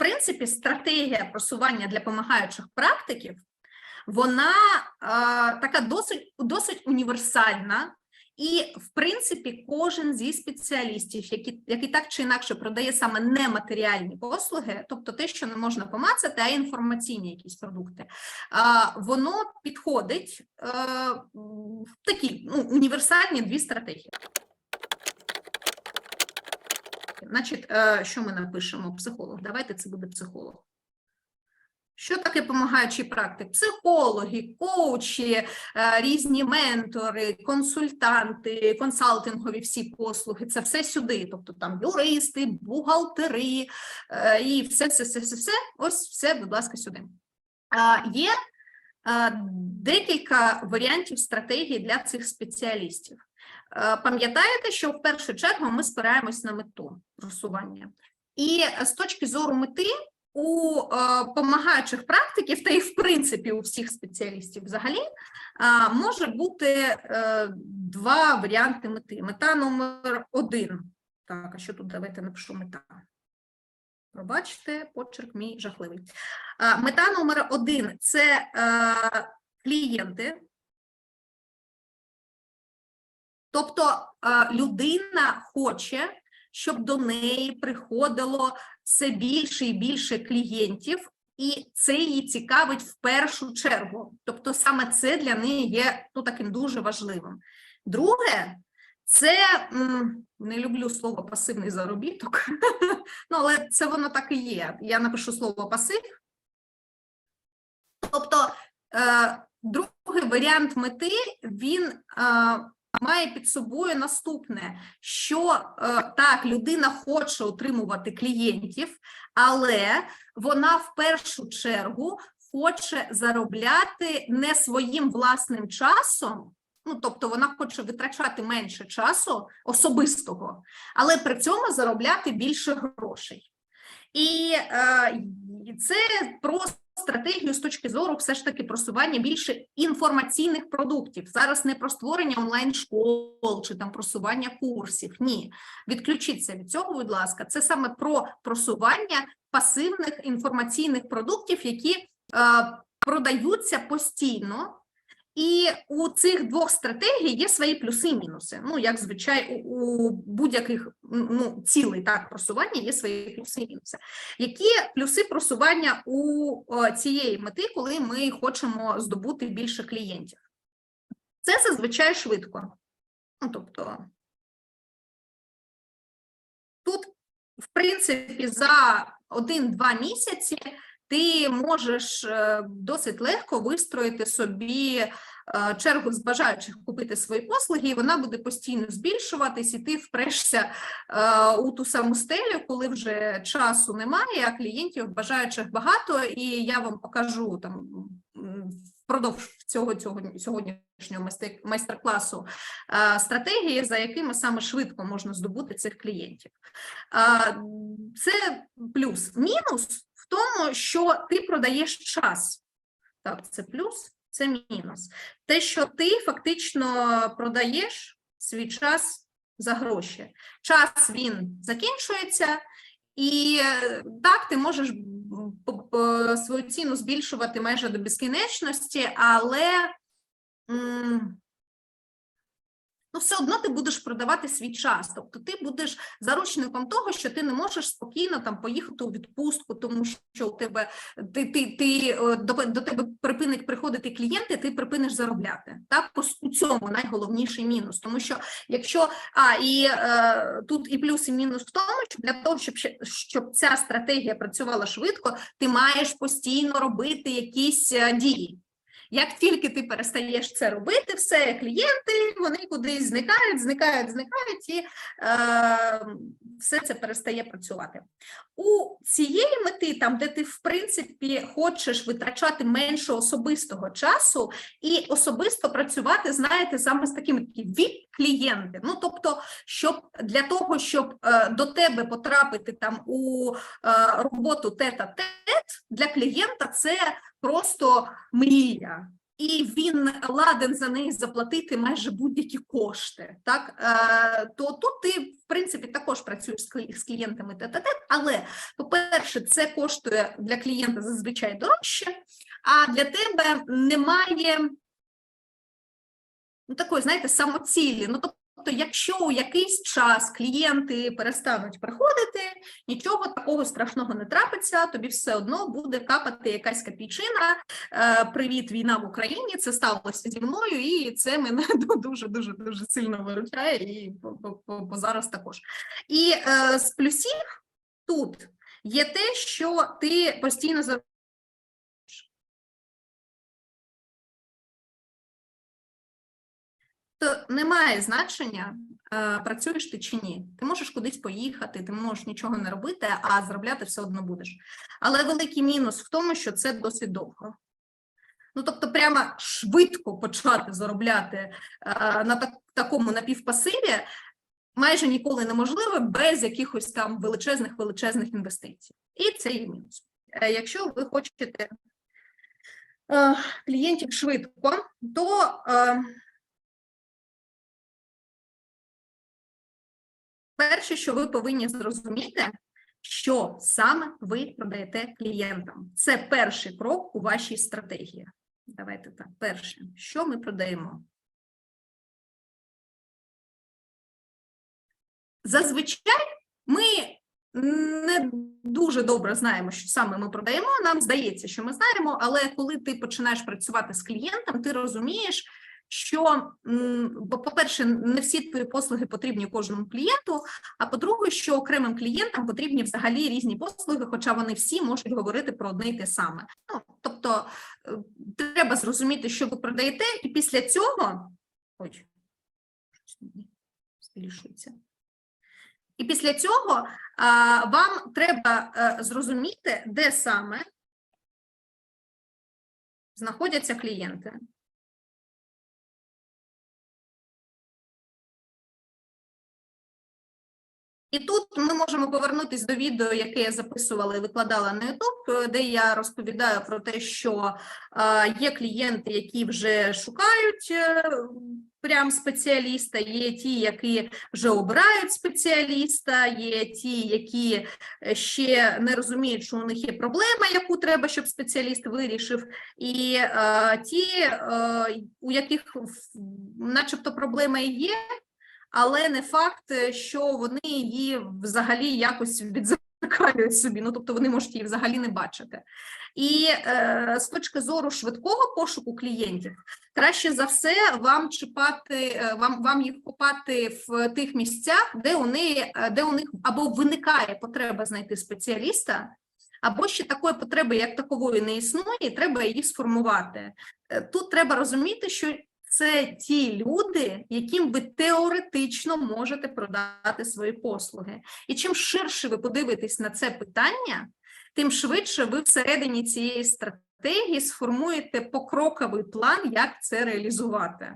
принципі, стратегія просування для помагаючих практиків, вона е, така досить, досить універсальна. І, в принципі, кожен зі спеціалістів, які, який так чи інакше продає саме нематеріальні послуги, тобто те, що не можна помацати, а інформаційні якісь продукти, а, воно підходить е, в такі ну, універсальні дві стратегії. Значить, е, що ми напишемо? Психолог. Давайте це буде психолог. Що таке помагаючий практик? Психологи, коучі, е, різні ментори, консультанти, консалтингові всі послуги. Це все сюди. Тобто там юристи, бухгалтери е, і все, все, все, все, все. Ось все, будь ласка, сюди. Є декілька варіантів стратегії для цих спеціалістів. Е, Пам'ятаєте, що в першу чергу ми спираємось на мету просування. І з точки зору мети у е, помагаючих практиків, та й в принципі у всіх спеціалістів взагалі, е, може бути два варіанти мети. Мета номер один. Так, а що тут давайте напишу мета. Пробачте, почерк мій жахливий. Мета номер один це клієнти. Тобто е, людина хоче, щоб до неї приходило все більше і більше клієнтів, і це її цікавить в першу чергу. Тобто, саме це для неї є ну, таким дуже важливим. Друге, це не люблю слово пасивний заробіток, ну але це воно так і є. Я напишу слово пасив. Тобто, е, другий варіант мети він е, має під собою наступне: що е, так, людина хоче отримувати клієнтів, але вона в першу чергу хоче заробляти не своїм власним часом. Ну, тобто вона хоче витрачати менше часу особистого, але при цьому заробляти більше грошей. І е, це про стратегію з точки зору все ж таки просування більше інформаційних продуктів. Зараз не про створення онлайн-школ чи там просування курсів. Ні, відключіться від цього, будь ласка. Це саме про просування пасивних інформаційних продуктів, які е, продаються постійно. І у цих двох стратегій є свої плюси і мінуси. Ну, як звичай, у, будь-яких ну, цілей так просування є свої плюси і мінуси. Які плюси просування у цієї мети, коли ми хочемо здобути більше клієнтів? Це зазвичай швидко. Ну, тобто, тут, в принципі, за один-два місяці ти можеш е, досить легко вистроїти собі чергу з бажаючих купити свої послуги, і вона буде постійно збільшуватись, і ти впрешся е, у ту саму стелю, коли вже часу немає, а клієнтів бажаючих багато, і я вам покажу там впродовж цього цього сьогоднішнього майстер-класу стратегії, за якими саме швидко можна здобути цих клієнтів. Це плюс. Мінус в тому, що ти продаєш час. Так, це плюс, це мінус. Те, що ти фактично продаєш свій час за гроші. Час він закінчується, і так, ти можеш свою ціну збільшувати майже до безкінечності, але ну, все одно ти будеш продавати свій час. Тобто ти будеш заручником того, що ти не можеш спокійно там поїхати у відпустку, тому що у тебе ти, ти, ти до, до тебе припинить приходити клієнти, ти припиниш заробляти. Так, у цьому найголовніший мінус. Тому що якщо а і е, тут і плюс, і мінус в тому, що для того, щоб щоб ця стратегія працювала швидко, ти маєш постійно робити якісь е, дії. Як тільки ти перестаєш це робити, все клієнти вони кудись зникають, зникають, зникають, і е, все це перестає працювати. У цієї мети, там, де ти, в принципі, хочеш витрачати менше особистого часу і особисто працювати, знаєте, саме з такими від клієнти. Ну, тобто, щоб для того, щоб е, до тебе потрапити там у е, роботу тет-а-тет, для клієнта це просто мрія. і він ладен за неї заплатити майже будь-які кошти, так е, то тут ти в принципі також працюєш з клі- з клієнтами тет але по-перше, це коштує для клієнта зазвичай дорожче, а для тебе немає ну, такої, знаєте, самоцілі. Ну, тобто, якщо у якийсь час клієнти перестануть приходити, нічого такого страшного не трапиться, тобі все одно буде капати якась копійчина. Е, Привіт, війна в Україні. Це сталося зі мною, і це мене дуже дуже дуже сильно виручає, і по зараз також. І е, з плюсів тут є те, що ти постійно То немає значення, е, працюєш ти чи ні. Ти можеш кудись поїхати, ти можеш нічого не робити, а заробляти все одно будеш. Але великий мінус в тому, що це досить довго. Ну, тобто, прямо швидко почати заробляти е, на так, такому напівпасиві майже ніколи неможливо без якихось там величезних величезних інвестицій. І це є мінус. Е, Якщо ви хочете клієнтів швидко, то перше, що ви повинні зрозуміти, що саме ви продаєте клієнтам. Це перший крок у вашій стратегії. Давайте так, перше, що ми продаємо? Зазвичай ми не дуже добре знаємо, що саме ми продаємо. Нам здається, що ми знаємо, але коли ти починаєш працювати з клієнтом, ти розумієш, що, по-перше, не всі твої послуги потрібні кожному клієнту. А по-друге, що окремим клієнтам потрібні взагалі різні послуги, хоча вони всі можуть говорити про одне й те саме. Ну, тобто е, треба зрозуміти, що ви продаєте, і після цього ой, збільшується. І після цього а, вам треба е, зрозуміти, де саме знаходяться клієнти. І тут ми можемо повернутися до відео, яке я записувала і викладала на YouTube, е, де я розповідаю про те, що е, є клієнти, які вже шукають е, прям спеціаліста, є ті, які вже обирають спеціаліста, є ті, які ще не розуміють, що у них є проблема, яку треба, щоб спеціаліст вирішив, і е, ті, е, у яких начебто проблема є, але не факт, е, що вони її взагалі якось відзеркалюють собі. Ну тобто вони можуть її взагалі не бачити. І е, з точки зору швидкого пошуку клієнтів, краще за все вам чіпати, е, вам, вам їх копати в тих місцях, де у е, де у них або виникає потреба знайти спеціаліста. Або ще такої потреби, як такової, не існує, і треба її сформувати. Тут треба розуміти, що це ті люди, яким ви теоретично можете продати свої послуги. І чим ширше ви подивитесь на це питання, тим швидше ви всередині цієї стратегії сформуєте покроковий план, як це реалізувати.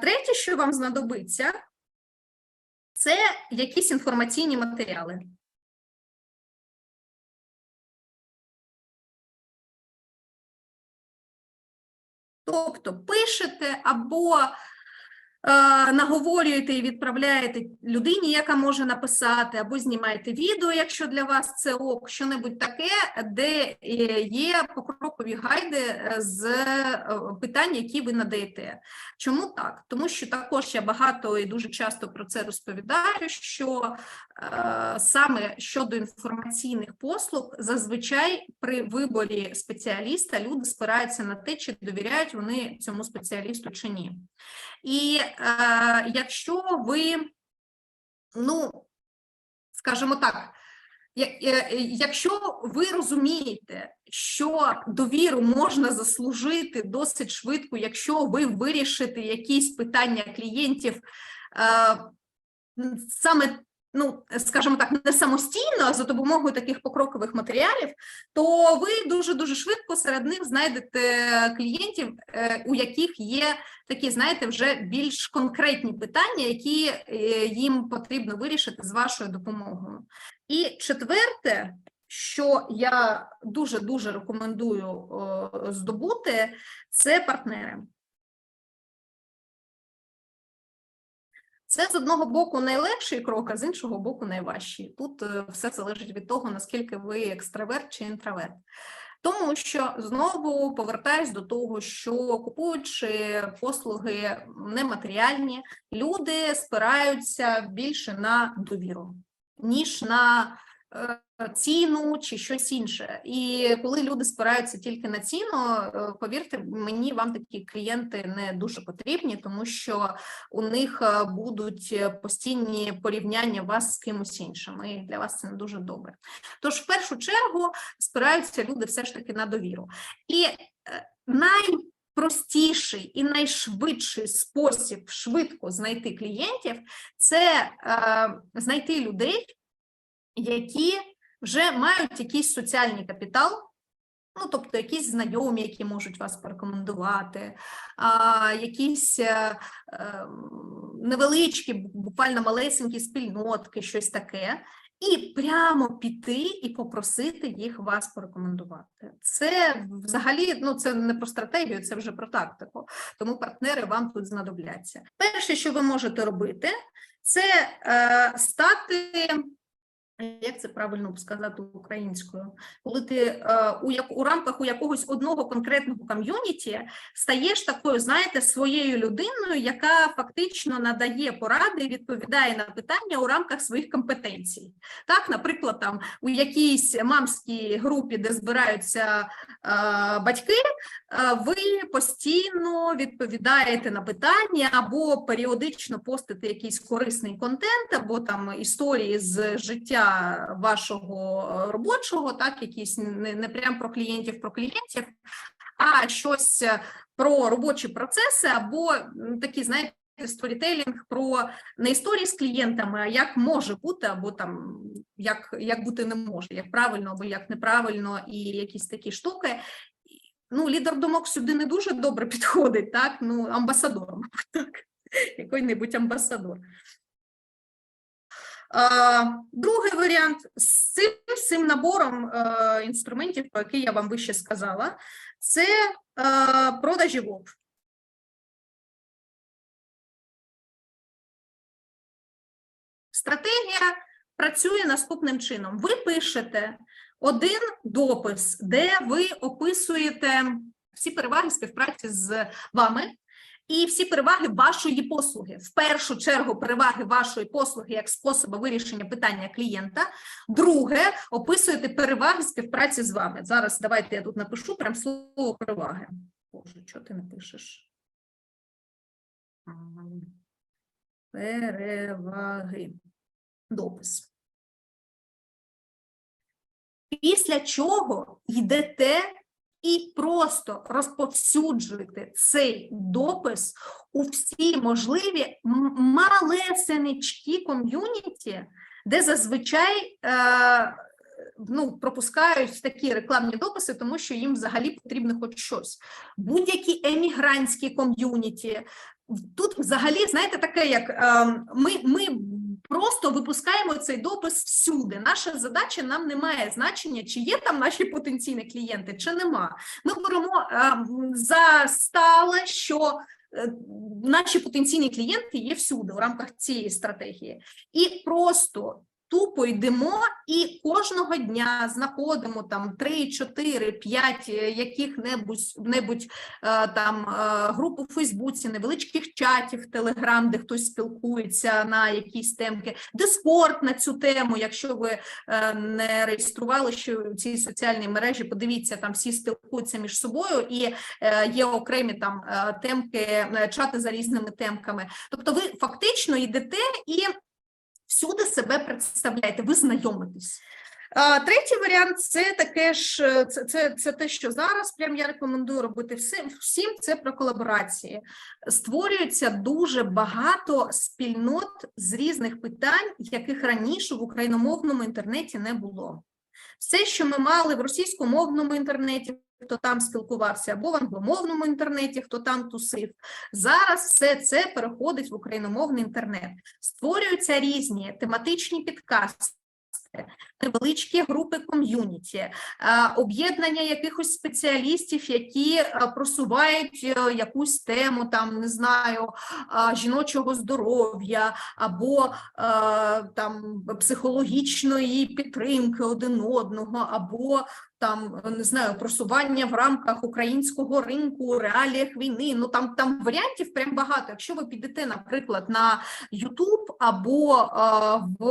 Третє, що вам знадобиться, це якісь інформаційні матеріали. Тобто пишете або наговорюєте і відправляєте людині, яка може написати, або знімаєте відео, якщо для вас це ок, що-небудь таке, де е, є покрокові гайди е, з е, питань, які ви надаєте. Чому так? Тому що також я багато і дуже часто про це розповідаю, що е, саме щодо інформаційних послуг, зазвичай при виборі спеціаліста люди спираються на те, чи довіряють вони цьому спеціалісту чи ні. І е, якщо ви, ну, скажімо так, Якщо ви розумієте, що довіру можна заслужити досить швидко, якщо ви вирішите якісь питання клієнтів е, саме, ну скажімо так, не самостійно, а за допомогою таких покрокових матеріалів, то ви дуже дуже швидко серед них знайдете клієнтів, е, у яких є такі, знаєте, вже більш конкретні питання, які е, їм потрібно вирішити з вашою допомогою. І четверте, що я дуже дуже рекомендую здобути, це партнери. Це з одного боку найлегший крок, а з іншого боку найважчий. Тут е, все залежить від того, наскільки ви екстраверт чи інтроверт. Тому що знову повертаюсь до того, що купуючи послуги нематеріальні, люди спираються більше на довіру, ніж на ціну чи щось інше. І коли люди спираються тільки на ціну, е, повірте мені, вам такі клієнти не дуже потрібні, тому що у них е, будуть е, постійні порівняння вас з кимось іншим, і для вас це не дуже добре. Тож, в першу чергу, спираються люди все ж таки на довіру. І е, найпростіший і найшвидший спосіб швидко знайти клієнтів це е, знайти людей, які вже мають якийсь соціальний капітал. Ну, тобто якісь знайомі, які можуть вас порекомендувати, а, якісь е, е, невеличкі, буквально малесенькі спільнотки, щось таке, і прямо піти і попросити їх вас порекомендувати. Це взагалі ну це не про стратегію, це вже про тактику. Тому партнери вам тут знадобляться. Перше, що ви можете робити, це е, стати. Як це правильно сказати українською? Коли ти е, у як у рамках у якогось одного конкретного ком'юніті стаєш такою, знаєте, своєю людиною, яка фактично надає поради відповідає на питання у рамках своїх компетенцій. Так, наприклад, там у якійсь мамській групі, де збираються е, батьки, ви постійно відповідаєте на питання або періодично постите якийсь корисний контент, або там історії з життя вашого е, робочого, так, якісь не, не прям про клієнтів, про клієнтів, а щось е, про робочі процеси, або такі, знаєте, сторітелінг про не історії з клієнтами, а як може бути, або там як, як бути не може, як правильно або як неправильно, і якісь такі штуки. Ну, лідер думок сюди не дуже добре підходить, так? Ну, амбасадор, мабуть, так, який-небудь амбасадор. Другий варіант з цим, цим набором е, інструментів, про який я вам вище сказала, це е, продажі ВОП. Стратегія працює наступним чином. Ви пишете один допис, де ви описуєте всі переваги співпраці з вами, і всі переваги вашої послуги. В першу чергу, переваги вашої послуги як способу вирішення питання клієнта. Друге, описуєте переваги співпраці з вами. Зараз давайте я тут напишу прям слово переваги. Боже, що ти не пишеш? Ам, Переваги. Допис. Після чого йдете і просто розповсюджуйте цей допис у всі можливі малесенечкі ком'юніті, де зазвичай е, ну, пропускають такі рекламні дописи, тому що їм взагалі потрібно хоч щось. Будь-які емігрантські ком'юніті. Тут взагалі, знаєте, таке, як е, ми, ми просто випускаємо цей допис всюди. Наша задача нам не має значення, чи є там наші потенційні клієнти, чи нема. Ми беремо е, за стале, що е, наші потенційні клієнти є всюди в рамках цієї стратегії, і просто тупо йдемо і кожного дня знаходимо там 3, 4, 5 яких-небудь небудь, е, там е, груп у Фейсбуці, невеличких чатів, Телеграм, де хтось спілкується на якісь темки, Дискорд на цю тему. Якщо ви е, не реєстрували ще в цій соціальній мережі, подивіться, там всі спілкуються між собою, і є окремі там темки, чати за різними темками. Тобто, ви фактично йдете і всюди себе представляєте, ви знайомитесь. Третій варіант це таке ж е, це, це, це те, що зараз прям я рекомендую робити всім. Всім це про колаборації. Створюється дуже багато спільнот з різних питань, яких раніше в україномовному інтернеті не було. Все, що ми мали в російськомовному інтернеті, хто там спілкувався, або в англомовному інтернеті, хто там тусив. Зараз все це переходить в україномовний інтернет. Створюються різні тематичні підкасти, невеличкі групи ком'юніті, е, об'єднання якихось спеціалістів, які е, просувають е, якусь тему, там не знаю, жіночого здоров'я або там психологічної підтримки один одного, або там не знаю, просування в рамках українського ринку реаліях війни. Ну там там варіантів прям багато. Якщо ви підете, наприклад, на YouTube або е, в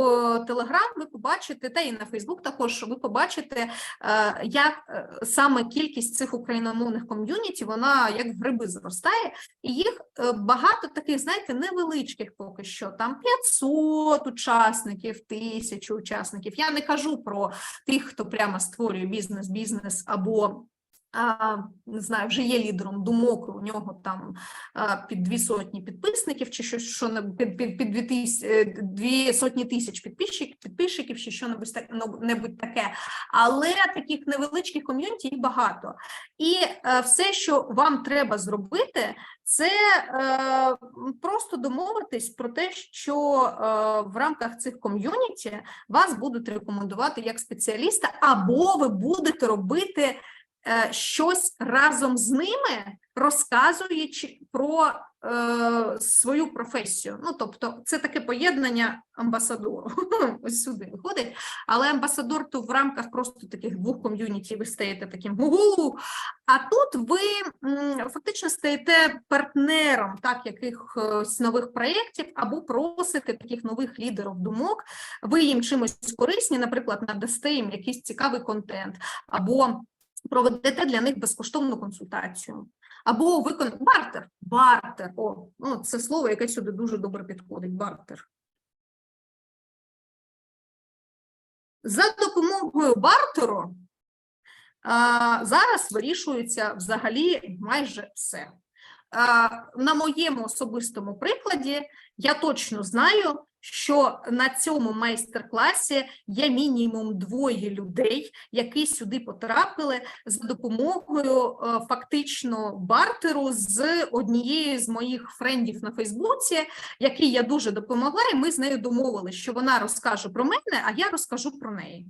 Telegram, ви побачите, та і на Facebook також ви побачите, е, як е, саме кількість цих україномовних ком'юніті вона як гриби зростає, і їх е, багато таких, знаєте, невеличких поки що там 500 учасників, 1000 учасників. Я не кажу про тих, хто прямо створює бізнес, бізнес або а, не знаю, вже є лідером думок, у нього там під дві сотні підписників, чи щось що не під, під, під дві, е, дві сотні тисяч підписчиків, підписчиків, чи що небудь так- небудь таке. Але таких невеличких ком'юніті їх багато. І е, все, що вам треба зробити, це е, просто домовитись про те, що в рамках цих ком'юніті вас будуть рекомендувати як спеціаліста, або ви будете робити щось разом з ними, розказуючи про е, свою професію. Ну, тобто, це таке поєднання амбасадору. Ось сюди виходить. Але амбасадор то в рамках просто таких двох ком'юніті ви стаєте таким гу А тут ви фактично стаєте партнером так якихось нових проєктів або просите таких нових лідерів думок. Ви їм чимось корисні, наприклад, надасте їм якийсь цікавий контент, або проведете для них безкоштовну консультацію. Або викон... бартер, бартер, о, ну, це слово, яке сюди дуже добре підходить, бартер. За допомогою бартеру а, зараз вирішується взагалі майже все. А, на моєму особистому прикладі я точно знаю, що на цьому майстер-класі є мінімум двоє людей, які сюди потрапили за допомогою е, фактично бартеру з однією з моїх френдів на Фейсбуці, якій я дуже допомогла, і ми з нею домовилися, що вона розкаже про мене, а я розкажу про неї.